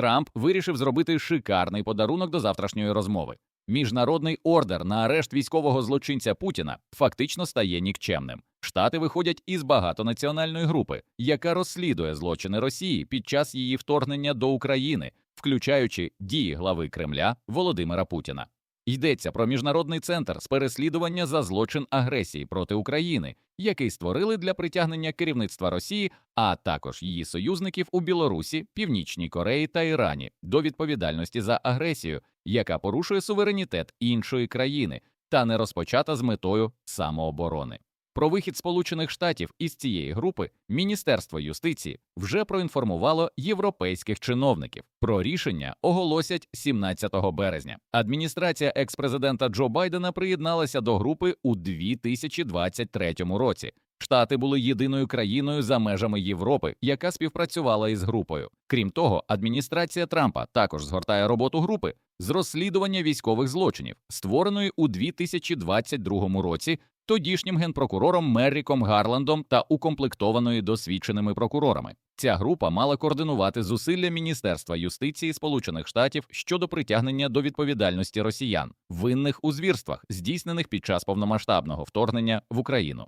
Трамп вирішив зробити шикарний подарунок до завтрашньої розмови. Міжнародний ордер на арешт військового злочинця Путіна фактично стає нікчемним. Штати виходять із багатонаціональної групи, яка розслідує злочини Росії під час її вторгнення до України, включаючи дії глави Кремля Володимира Путіна. Йдеться про міжнародний центр з переслідування за злочин агресії проти України, який створили для притягнення керівництва Росії, а також її союзників у Білорусі, Північній Кореї та Ірані до відповідальності за агресію, яка порушує суверенітет іншої країни та не розпочата з метою самооборони. Про вихід Сполучених Штатів із цієї групи Міністерство юстиції вже проінформувало європейських чиновників. Про рішення оголосять 17 березня. Адміністрація екс-президента Джо Байдена приєдналася до групи у 2023 році. Штати були єдиною країною за межами Європи, яка співпрацювала із групою. Крім того, адміністрація Трампа також згортає роботу групи з розслідування військових злочинів, створеної у 2022 році тодішнім генпрокурором Мерріком Гарландом та укомплектованої досвідченими прокурорами. Ця група мала координувати зусилля Міністерства юстиції Сполучених Штатів щодо притягнення до відповідальності росіян, винних у звірствах, здійснених під час повномасштабного вторгнення в Україну.